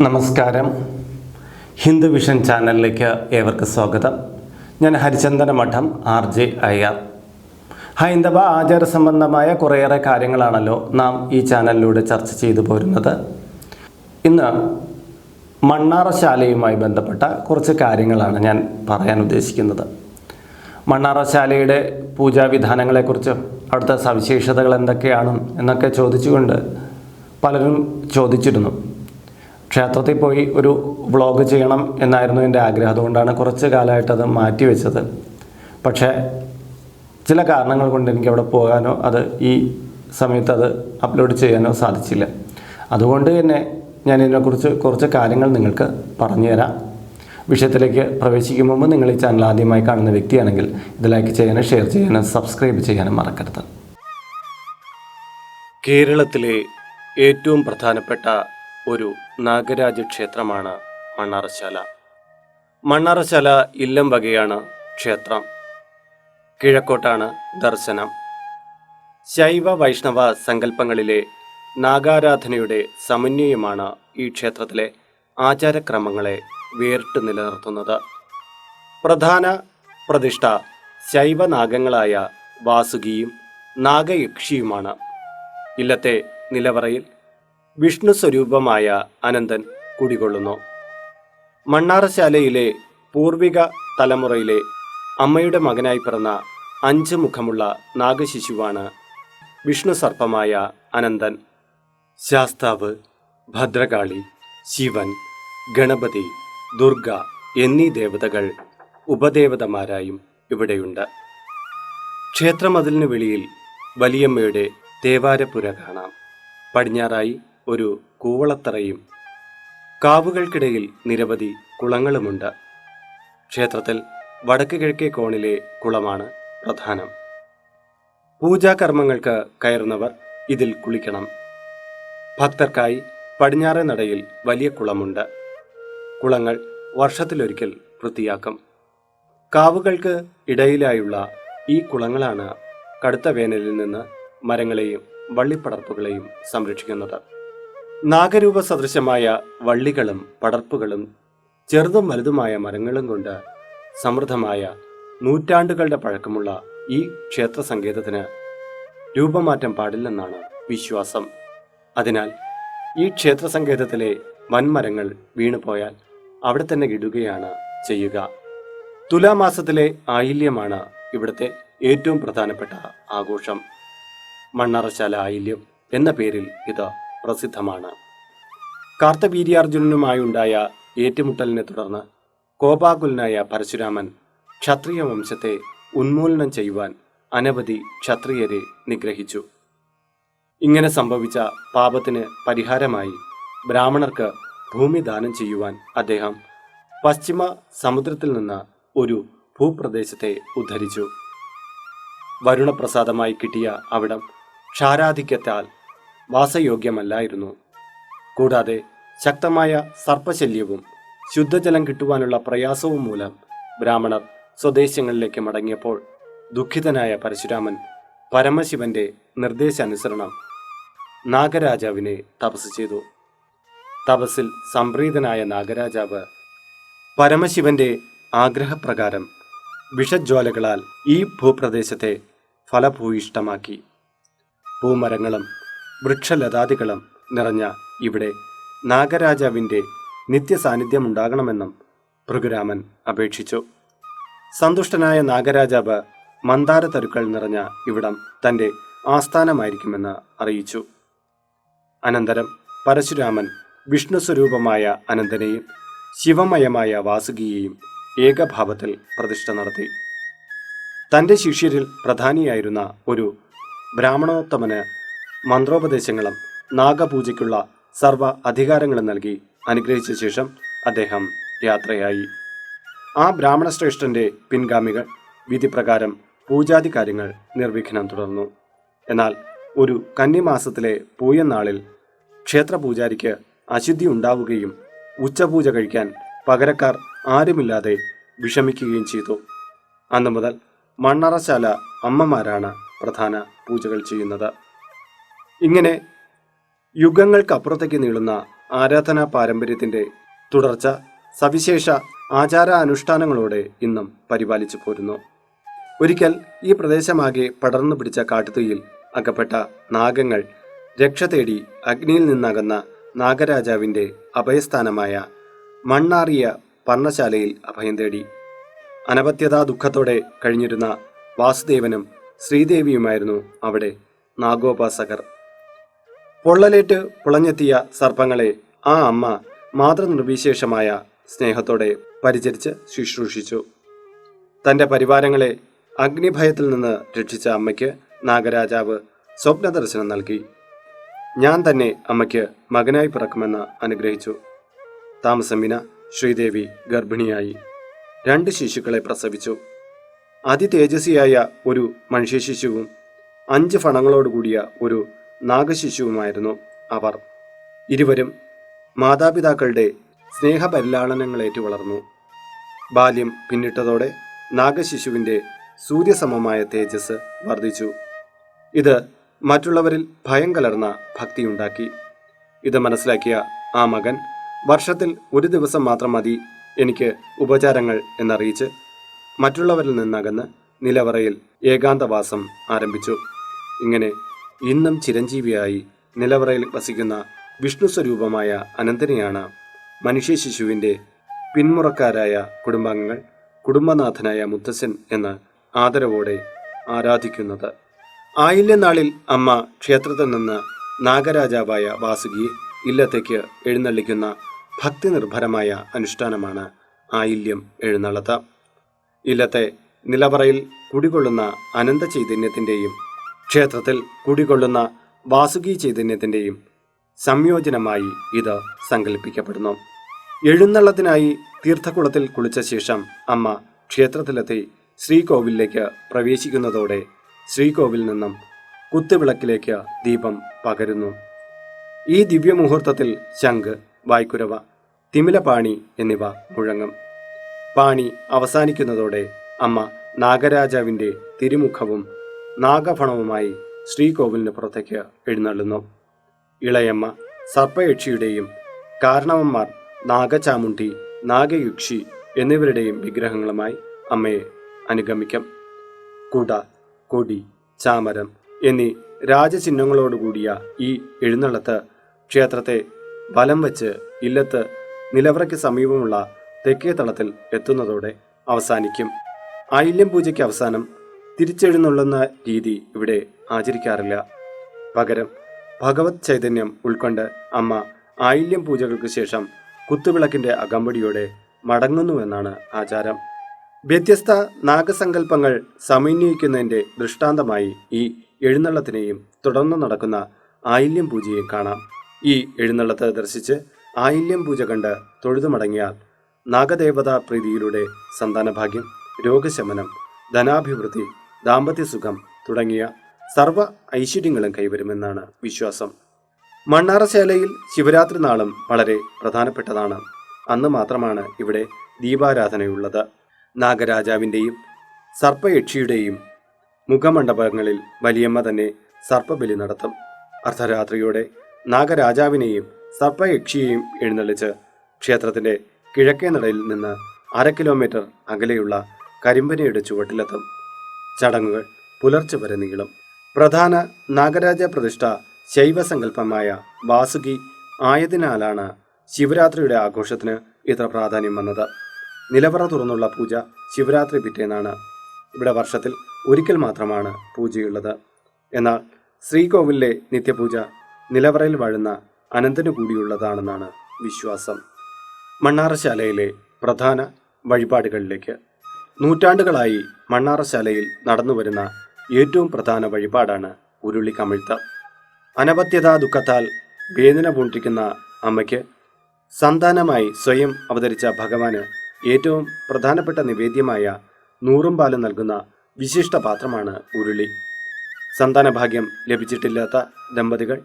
നമസ്കാരം. ഹിന്ദു വിഷൻ ചാനലിലേക്ക് ഏവർക്ക് സ്വാഗതം. ഞാൻ ഹരിചന്ദന മഠം ആർ ജെ അയ്യർ. ഹൈന്ദവ ആചാര സംബന്ധമായ കുറേയേറെ കാര്യങ്ങളാണല്ലോ നാം ഈ ചാനലിലൂടെ ചർച്ച ചെയ്തു പോരുന്നത്. ഇന്ന് മണ്ണാറശാലയുമായി ബന്ധപ്പെട്ട കുറച്ച് കാര്യങ്ങളാണ് ഞാൻ പറയാൻ ഉദ്ദേശിക്കുന്നത്. മണ്ണാറശാലയുടെ പൂജാവിധാനങ്ങളെക്കുറിച്ചും അവിടുത്തെ സവിശേഷതകൾ എന്തൊക്കെയാണ് എന്നൊക്കെ ചോദിച്ചുകൊണ്ട് പലരും ചോദിച്ചിരുന്നു. ക്ഷേത്രത്തിൽ പോയി ഒരു വ്ളോഗ് ചെയ്യണം എന്നായിരുന്നു എന്റെ ആഗ്രഹം. അതുകൊണ്ടാണ് കുറച്ച് കാലമായിട്ട് അത് മാറ്റിവെച്ചത് പക്ഷേ ചില കാരണങ്ങൾ കൊണ്ട് എനിക്ക് അവിടെ പോകാനോ അത് ഈ സമയത്ത് അത് അപ്ലോഡ് ചെയ്യാനോ സാധിച്ചില്ല. അതുകൊണ്ട് തന്നെ ഞാൻ ഇതിനെക്കുറിച്ച് കുറച്ച് കാര്യങ്ങൾ നിങ്ങൾക്ക് പറഞ്ഞു തരാം വിഷയത്തിലേക്ക് പ്രവേശിക്കും മുമ്പ് നിങ്ങൾ ഈ ചാനൽ ആദ്യമായി കാണുന്ന വ്യക്തിയാണെങ്കിൽ ഇത് ലൈക്ക് ചെയ്യാനും ഷെയർ ചെയ്യാനും സബ്സ്ക്രൈബ് ചെയ്യാനും മറക്കരുത്. കേരളത്തിലെ ഏറ്റവും പ്രധാനപ്പെട്ട ഒരു നാഗരാജ ക്ഷേത്രമാണ് മണ്ണാറശാല. മണ്ണാറശാല ഇല്ലം വകയാണ് ക്ഷേത്രം. കിഴക്കോട്ടാണ് ദർശനം. ശൈവ വൈഷ്ണവ സങ്കല്പങ്ങളിലെ നാഗാരാധനയുടെ സമന്വയമാണ് ഈ ക്ഷേത്രത്തിലെ ആചാരക്രമങ്ങളെ വേറിട്ട് നിലനിർത്തുന്നത്. പ്രധാന പ്രതിഷ്ഠ ശൈവ നാഗങ്ങളായ വാസുകിയും നാഗയക്ഷിയുമാണ്. ഇല്ലത്തെ നിലവറയിൽ വിഷ്ണു സ്വരൂപമായ അനന്തൻ കുടികൊള്ളുന്നു. മണ്ണാറശാലയിലെ പൂർവിക തലമുറയിലെ അമ്മയുടെ മകനായി പിറന്ന അഞ്ച് മുഖമുള്ള നാഗശിശുവാണ് വിഷ്ണു സർപ്പമായ അനന്തൻ. ശാസ്താവ് ഭദ്രകാളി ശിവൻ ഗണപതി ദുർഗ എന്നീ ദേവതകൾ ഉപദേവതമാരായും ഇവിടെയുണ്ട്. ക്ഷേത്രമതിലിന് വെളിയിൽ വലിയമ്മയുടെ ദേവാരപ്പുര കാണാം. പടിഞ്ഞാറായി ഒരു കൂവളത്തറയും കാവുകൾക്കിടയിൽ നിരവധി കുളങ്ങളുമുണ്ട്. ക്ഷേത്രത്തിൽ വടക്ക് കിഴക്കേ കോണിലെ കുളമാണ് പ്രധാനം. പൂജാകർമ്മങ്ങൾക്ക് കയറുന്നവർ ഇതിൽ കുളിക്കണം. ഭക്തർക്കായി പടിഞ്ഞാറേ നടയിൽ വലിയ കുളമുണ്ട്. കുളങ്ങൾ വർഷത്തിലൊരിക്കൽ വൃത്തിയാക്കും. കാവുകൾക്ക് ഇടയിലായുള്ള ഈ കുളങ്ങളാണ് കടുത്ത വേനലിൽ നിന്ന് മരങ്ങളെയും വള്ളിപ്പടർപ്പുകളെയും സംരക്ഷിക്കുന്നത്. നാഗരൂപ സദൃശമായ വള്ളികളും പടർപ്പുകളും ചെറുതും വലുതുമായ മരങ്ങളും കൊണ്ട് സമൃദ്ധമായ നൂറ്റാണ്ടുകളുടെ പഴക്കമുള്ള ഈ ക്ഷേത്ര സങ്കേതത്തിന് രൂപമാറ്റം പാടില്ലെന്നാണ് വിശ്വാസം. അതിനാൽ ഈ ക്ഷേത്ര സങ്കേതത്തിലെ വൻമരങ്ങൾ വീണുപോയാൽ അവിടെ തന്നെ ഇടുകയാണ് ചെയ്യുക. തുലാമാസത്തിലെ ആയില്യമാണ് ഇവിടുത്തെ ഏറ്റവും പ്രധാനപ്പെട്ട ആഘോഷം. മണ്ണറശാല ആയില്യം എന്ന പേരിൽ ഇത് പ്രസിദ്ധമാണ്. കാർത്തവീര്യാർജുനനുമായുണ്ടായ ഏറ്റുമുട്ടലിനെ തുടർന്ന് കോപാകുലനായ പരശുരാമൻ ക്ഷത്രിയ വംശത്തെ ഉന്മൂലനം ചെയ്യുവാൻ അനവധി ക്ഷത്രിയരെ നിഗ്രഹിച്ചു. ഇങ്ങനെ സംഭവിച്ച പാപത്തിന് പരിഹാരമായി ബ്രാഹ്മണർക്ക് ഭൂമി ദാനം ചെയ്യുവാൻ അദ്ദേഹം പശ്ചിമ സമുദ്രത്തിൽ നിന്ന് ഒരു ഭൂപ്രദേശത്തെ ഉദ്ധരിച്ചു. വരുണപ്രസാദമായി കിട്ടിയ അവിടം ക്ഷാരാധിക്യത്താൽ വാസയോഗ്യമല്ലായിരുന്നു. കൂടാതെ ശക്തമായ സർപ്പശല്യവും ശുദ്ധജലം കിട്ടുവാനുള്ള പ്രയാസവും മൂലം ബ്രാഹ്മണർ സ്വദേശങ്ങളിലേക്ക് മടങ്ങിയപ്പോൾ ദുഃഖിതനായ പരശുരാമൻ പരമശിവന്റെ നിർദ്ദേശാനുസരണം നാഗരാജാവിനെ തപസ് ചെയ്തു. തപസ്സിൽ സംപ്രീതനായ നാഗരാജാവ് പരമശിവന്റെ ആഗ്രഹപ്രകാരം വിഷജ്വാലകളാൽ ഈ ഭൂപ്രദേശത്തെ ഫലഭൂയിഷ്ടമാക്കി പൂമരങ്ങളും വൃക്ഷലതാദികളും നിറഞ്ഞ ഇവിടെ നാഗരാജാവിന്റെ നിത്യസാന്നിധ്യമുണ്ടാകണമെന്നും ഭൃഗുരാമൻ അപേക്ഷിച്ചു. സന്തുഷ്ടനായ നാഗരാജാവ് മന്ദാര തരുക്കൾ നിറഞ്ഞ ഇവിടം തന്റെ ആസ്ഥാനമായിരിക്കുമെന്ന് അറിയിച്ചു. അനന്തരം പരശുരാമൻ വിഷ്ണു സ്വരൂപമായ അനന്തനെയും ശിവമയമായ വാസുകിയെയും ഏകഭാവത്തിൽ പ്രതിഷ്ഠ നടത്തി. തന്റെ ശിഷ്യരിൽ പ്രധാനിയായിരുന്ന ഒരു ബ്രാഹ്മണോത്തമന് മന്ത്രോപദേശങ്ങളും നാഗപൂജയ്ക്കുള്ള സർവ അധികാരങ്ങളും നൽകി അനുഗ്രഹിച്ച ശേഷം അദ്ദേഹം യാത്രയായി. ആ ബ്രാഹ്മണ ശ്രേഷ്ഠന്റെ പിൻഗാമികൾ വിധിപ്രകാരം പൂജാതി കാര്യങ്ങൾ നിർവിഘ്നം തുടർന്നു. എന്നാൽ ഒരു കന്നിമാസത്തിലെ പൂയനാളിൽ ക്ഷേത്രപൂജാരിക്ക് അശുദ്ധി ഉണ്ടാവുകയും ഉച്ചപൂജ കഴിക്കാൻ പകരക്കാർ ആരുമില്ലാതെ വിഷമിക്കുകയും ചെയ്തു. അന്നു മുതൽ മണ്ണറശാല അമ്മമാരാണ് പ്രധാന പൂജകൾ ചെയ്യുന്നത്. ഇങ്ങനെ യുഗങ്ങൾക്കപ്പുറത്തേക്ക് നീളുന്ന ആരാധനാ പാരമ്പര്യത്തിന്റെ തുടർച്ച സവിശേഷ ആചാര അനുഷ്ഠാനങ്ങളോടെ ഇന്നും പരിപാലിച്ചു പോരുന്നു. ഒരിക്കൽ ഈ പ്രദേശമാകെ പടർന്നു പിടിച്ച കാട്ടുതീയിൽ അകപ്പെട്ട നാഗങ്ങൾ രക്ഷ തേടി അഗ്നിയിൽ നിന്നകന്ന നാഗരാജാവിന്റെ അഭയസ്ഥാനമായ മണ്ണാറിയ പർണശാലയിൽ അഭയം തേടി. അനപത്യതാ ദുഃഖത്തോടെ കഴിഞ്ഞിരുന്ന വാസുദേവനും ശ്രീദേവിയുമായിരുന്നു അവിടെ നാഗോപാസകർ. പൊള്ളലേറ്റ് പുളഞ്ഞെത്തിയ സർപ്പങ്ങളെ ആ അമ്മ മാതൃനിർവിശേഷമായ സ്നേഹത്തോടെ പരിചരിച്ച് ശുശ്രൂഷിച്ചു. തന്റെ പരിവാരങ്ങളെ അഗ്നിഭയത്തിൽ നിന്ന് രക്ഷിച്ച അമ്മയ്ക്ക് നാഗരാജാവ് സ്വപ്നദർശനം നൽകി. ഞാൻ തന്നെ അമ്മയ്ക്ക് മകനായി പിറക്കുമെന്ന് അനുഗ്രഹിച്ചു. താമസം വിന ശ്രീദേവി ഗർഭിണിയായി. രണ്ട് ശിശുക്കളെ പ്രസവിച്ചു. അതിതേജസ്വിയായ ഒരു മനുഷ്യ ശിശുവും അഞ്ച് ഫണങ്ങളോടുകൂടിയ ഒരു നാഗശിശുവുമായിരുന്നു അവർ. ഇരുവരും മാതാപിതാക്കളുടെ സ്നേഹപരിലാളനങ്ങളേറ്റു വളർന്നു. ബാല്യം പിന്നിട്ടതോടെ നാഗശിശുവിന്റെ സൂര്യസമമായ തേജസ് വർദ്ധിച്ചു. ഇത് മറ്റുള്ളവരിൽ ഭയം കലർന്ന ഭക്തിയുണ്ടാക്കി. ഇത് മനസ്സിലാക്കിയ ആ മകൻ വർഷത്തിൽ ഒരു ദിവസം മാത്രം മതി എനിക്ക് ഉപചാരങ്ങൾ എന്നറിയിച്ച് മറ്റുള്ളവരിൽ നിന്നകന്ന് നിലവറയിൽ ഏകാന്തവാസം ആരംഭിച്ചു. ഇങ്ങനെ ഇന്നും ചിരഞ്ജീവിയായി നിലവറയിൽ വസിക്കുന്ന വിഷ്ണു സ്വരൂപമായ അനന്തനെയാണ് മനുഷ്യ ശിശുവിന്റെ പിന്മുറക്കാരായ കുടുംബാംഗങ്ങൾ കുടുംബനാഥനായ മുത്തശ്ശൻ എന്ന് ആദരവോടെ ആരാധിക്കുന്നത്. ആയില്യനാളിൽ അമ്മ ക്ഷേത്രത്തിൽ നിന്ന് നാഗരാജാവായ വാസുകിയെ ഇല്ലത്തേക്ക് എഴുന്നള്ളിക്കുന്ന ഭക്തി നിർഭരമായ അനുഷ്ഠാനമാണ് ആയില്യം എഴുന്നള്ളത്ത്. ഇല്ലത്തെ നിലവറയിൽ കുടികൊള്ളുന്ന അനന്ത ചൈതന്യത്തിന്റെയും ക്ഷേത്രത്തിൽ കുടികൊള്ളുന്ന വാസുകി ചൈതന്യത്തിന്റെയും സംയോജനമായി ഇത് സങ്കല്പിക്കപ്പെടുന്നു. എഴുന്നള്ളത്തിനായി തീർത്ഥക്കുളത്തിൽ കുളിച്ച ശേഷം അമ്മ ക്ഷേത്രത്തിലെത്തി ശ്രീകോവിലേക്ക് പ്രവേശിക്കുന്നതോടെ ശ്രീകോവിൽ നിന്നും കുത്തുവിളക്കിലേക്ക് ദീപം പകരുന്നു. ഈ ദിവ്യമുഹൂർത്തത്തിൽ ശംഖ് വായ്ക്കുരവ തിമിലപാണി എന്നിവ മുഴങ്ങും. പാണി അവസാനിക്കുന്നതോടെ അമ്മ നാഗരാജാവിന്റെ തിരുമുഖവും നാഗഫണവുമായി ശ്രീകോവിലിന് പുറത്തേക്ക് എഴുന്നള്ളുന്നു. ഇളയമ്മ സർപ്പയക്ഷിയുടെയും കാരണവന്മാർ നാഗചാമുണ്ടി നാഗയുക്ഷി എന്നിവരുടെയും വിഗ്രഹങ്ങളുമായി അമ്മയെ അനുഗമിക്കും. കുട കൊടി ചാമരം എന്നീ രാജചിഹ്നങ്ങളോടുകൂടിയ ഈ എഴുന്നള്ളത്ത് ക്ഷേത്രത്തെ വലം വച്ച് ഇല്ലത്ത് നിലവറയ്ക്ക് സമീപമുള്ള തെക്കേ തളത്തിൽ എത്തുന്നതോടെ അവസാനിക്കും. ആയില്യം പൂജയ്ക്ക് അവസാനം തിരിച്ചെഴുന്നള്ളുന്ന രീതി ഇവിടെ ആചരിക്കാറില്ല. പകരം ഭഗവത് ചൈതന്യം ഉൾക്കൊണ്ട് അമ്മ ആയില്യം പൂജകൾക്ക് ശേഷം കുത്തുവിളക്കിന്റെ അകമ്പടിയോടെ മടങ്ങുന്നുവെന്നാണ് ആചാരം. വ്യത്യസ്ത നാഗസങ്കല്പങ്ങൾ സമന്വയിക്കുന്നതിന്റെ ദൃഷ്ടാന്തമായി ഈ എഴുന്നള്ളത്തിനെയും തുടർന്ന് നടക്കുന്ന ആയില്യം പൂജയെയും കാണാം. ഈ എഴുന്നള്ളത്ത് ദർശിച്ച് ആയില്യം പൂജ കണ്ട് തൊഴുതു മടങ്ങിയാൽ നാഗദേവതാ പ്രീതിയിലൂടെ സന്താനഭാഗ്യം രോഗശമനം ധനാഭിവൃദ്ധി ദാമ്പത്യസുഖം തുടങ്ങിയ സർവ ഐശ്വര്യങ്ങളും കൈവരുമെന്നാണ് വിശ്വാസം. മണ്ണാറശാലയിൽ ശിവരാത്രി നാളും വളരെ പ്രധാനപ്പെട്ടതാണ്. അന്ന് മാത്രമാണ് ഇവിടെ ദീപാരാധനയുള്ളത്. നാഗരാജാവിന്റെയും സർപ്പയക്ഷിയുടെയും മുഖമണ്ഡപങ്ങളിൽ വലിയമ്മ തന്നെ സർപ്പബലി നടത്തും. അർദ്ധരാത്രിയോടെ നാഗരാജാവിനെയും സർപ്പയക്ഷിയെയും എഴുന്നള്ളിച്ച് ക്ഷേത്രത്തിന്റെ കിഴക്കേ നടയിൽ നിന്ന് അര കിലോമീറ്റർ അകലെയുള്ള കരിമ്പനയുടെ ചുവട്ടിലെത്തും. ചടങ്ങുകൾ പുലർച്ചെ വരെ നീളും. പ്രധാന നാഗരാജ പ്രതിഷ്ഠ ശൈവസങ്കല്പമായ വാസുകി ആയതിനാലാണ് ശിവരാത്രിയുടെ ആഘോഷത്തിന് ഇത്ര പ്രാധാന്യം വന്നത്. നിലവറ തുറന്നുള്ള പൂജ ശിവരാത്രി പിറ്റേന്നാണ്. ഇവിടെ വർഷത്തിൽ ഒരിക്കൽ മാത്രമാണ് പൂജയുള്ളത്. എന്നാൽ ശ്രീകോവിലിലെ നിത്യപൂജ നിലവറയിൽ വാഴുന്ന അനന്തനു കൂടിയുള്ളതാണെന്നാണ് വിശ്വാസം. മണ്ണാറശാലയിലെ പ്രധാന വഴിപാടുകളിലേക്ക് നൂറ്റാണ്ടുകളായി മണ്ണാറശാലയിൽ നടന്നുവരുന്ന ഏറ്റവും പ്രധാന വഴിപാടാണ് ഉരുളി കമിഴ്ത്ത് അനപത്യതാ ദുഃഖത്താൽ വേദന പൂണ്ടിരിക്കുന്ന അമ്മയ്ക്ക് സന്താനമായി സ്വയം അവതരിച്ച ഭഗവാന് ഏറ്റവും പ്രധാനപ്പെട്ട നിവേദ്യമായ നൂറും നൽകുന്ന വിശിഷ്ട പാത്രമാണ് ഉരുളി. സന്താനഭാഗ്യം ലഭിച്ചിട്ടില്ലാത്ത ദമ്പതികൾ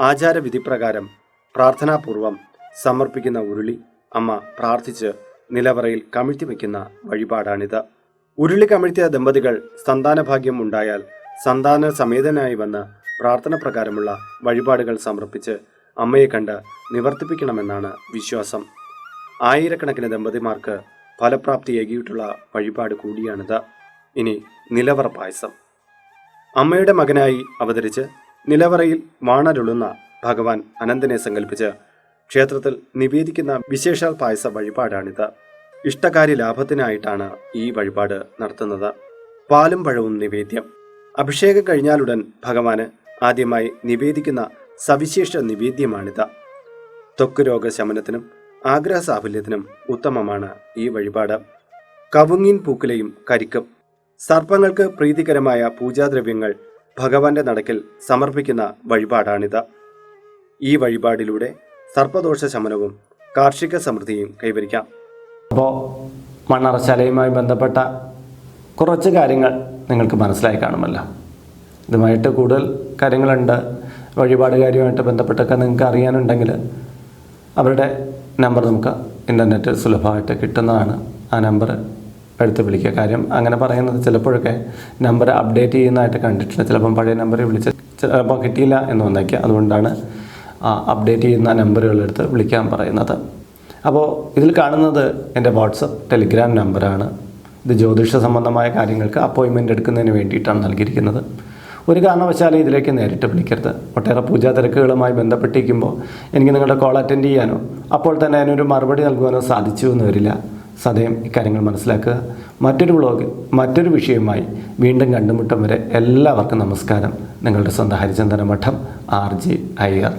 ആചാരവിധിപ്രകാരം പ്രാർത്ഥനാപൂർവം സമർപ്പിക്കുന്ന ഉരുളി അമ്മ പ്രാർത്ഥിച്ച് നിലവറയിൽ കമിഴ്ത്തി വയ്ക്കുന്ന വഴിപാടാണിത്. ഉരുളി കമിഴ്ത്തിയ ദമ്പതികൾ സന്താന ഭാഗ്യം ഉണ്ടായാൽ സന്താന സമേതനായി വന്ന് പ്രാർത്ഥന പ്രകാരമുള്ള വഴിപാടുകൾ സമർപ്പിച്ച് അമ്മയെ കണ്ട് നിവർത്തിപ്പിക്കണമെന്നാണ് വിശ്വാസം. ആയിരക്കണക്കിന് ദമ്പതിമാർക്ക് ഫലപ്രാപ്തി ഏകിയിട്ടുള്ള വഴിപാട് കൂടിയാണിത്. ഇനി നിലവറ പായസം. അമ്മയുടെ മകനായി അവതരിച്ച് നിലവറയിൽ വാണരുളുന്ന ഭഗവാൻ അനന്തനെ സങ്കല്പിച്ച് ക്ഷേത്രത്തിൽ നിവേദിക്കുന്ന വിശേഷാൽ പായസ വഴിപാടാണിത്. ഇഷ്ടകാരി ലാഭത്തിനായിട്ടാണ് ഈ വഴിപാട് നടത്തുന്നത്. പാലും പഴവും നിവേദ്യം. അഭിഷേകം കഴിഞ്ഞാലുടൻ ഭഗവാന് ആദ്യമായി നിവേദിക്കുന്ന സവിശേഷ നിവേദ്യമാണിത്. ത്വക്ക് രോഗ ശമനത്തിനും ആഗ്രഹ സാഫല്യത്തിനും ഉത്തമമാണ് ഈ വഴിപാട്. കവുങ്ങിൻ പൂക്കുലയും കരിക്കും. സർപ്പങ്ങൾക്ക് പ്രീതികരമായ പൂജാദ്രവ്യങ്ങൾ ഭഗവാന്റെ നടക്കിൽ സമർപ്പിക്കുന്ന വഴിപാടാണിത്. ഈ വഴിപാടിലൂടെ സർപ്പദോഷ ശമനവും കാർഷിക സമൃദ്ധിയും കൈവരിക്കാം. അപ്പോൾ മണ്ണറശാലയുമായി ബന്ധപ്പെട്ട കുറച്ച് കാര്യങ്ങൾ നിങ്ങൾക്ക് മനസ്സിലായി കാണുമല്ലോ. ഇതുമായിട്ട് കൂടുതൽ കാര്യങ്ങളുണ്ട്. വഴിപാട് കാര്യമായിട്ട് ബന്ധപ്പെട്ടൊക്കെ നിങ്ങൾക്ക് അറിയാനുണ്ടെങ്കിൽ അവരുടെ നമ്പർ നമുക്ക് ഇന്റർനെറ്റിൽ സുലഭമായിട്ട് കിട്ടുന്നതാണ്. ആ നമ്പർ എടുത്ത് വിളിക്കുക. കാര്യം അങ്ങനെ പറയുന്നത് ചിലപ്പോഴൊക്കെ നമ്പർ അപ്ഡേറ്റ് ചെയ്യുന്നതായിട്ട് കണ്ടിട്ടുണ്ട് ചിലപ്പം പഴയ നമ്പറിൽ വിളിച്ച് ചിലപ്പോൾ കിട്ടിയില്ല എന്ന് വന്നേക്കുക അതുകൊണ്ടാണ് അപ്ഡേറ്റ് ചെയ്യുന്ന നമ്പറുകളെടുത്ത് വിളിക്കാൻ പറയുന്നത്. അപ്പോൾ ഇതിൽ കാണുന്നത് എന്റെ വാട്സപ്പ് ടെലിഗ്രാം നമ്പറാണ്. ഇത് ജ്യോതിഷ സംബന്ധമായ കാര്യങ്ങൾക്ക് അപ്പോയിൻമെന്റ് എടുക്കുന്നതിന് വേണ്ടിയിട്ടാണ് നൽകിയിരിക്കുന്നത്. ഒരു കാരണവശാലും ഇതിലേക്ക് നേരിട്ട് വിളിക്കരുത്. ഒട്ടേറെ പൂജാ തിരക്കുകളുമായി ബന്ധപ്പെട്ടിരിക്കുമ്പോൾ എനിക്ക് നിങ്ങളുടെ കോൾ അറ്റൻഡ് ചെയ്യാനോ അപ്പോൾ തന്നെ അതിനൊരു മറുപടി നൽകുവാനോ സാധിച്ചു എന്ന് വരില്ല. സദയം ഇക്കാര്യങ്ങൾ മനസ്സിലാക്കുക. മറ്റൊരു ബ്ലോഗ് മറ്റൊരു വിഷയവുമായി വീണ്ടും കണ്ടുമുട്ടം വരെ എല്ലാവർക്കും നമസ്കാരം. നിങ്ങളുടെ സ്വന്തം ഹരിചന്ദന മഠം ആർ ജി അയ്യർ.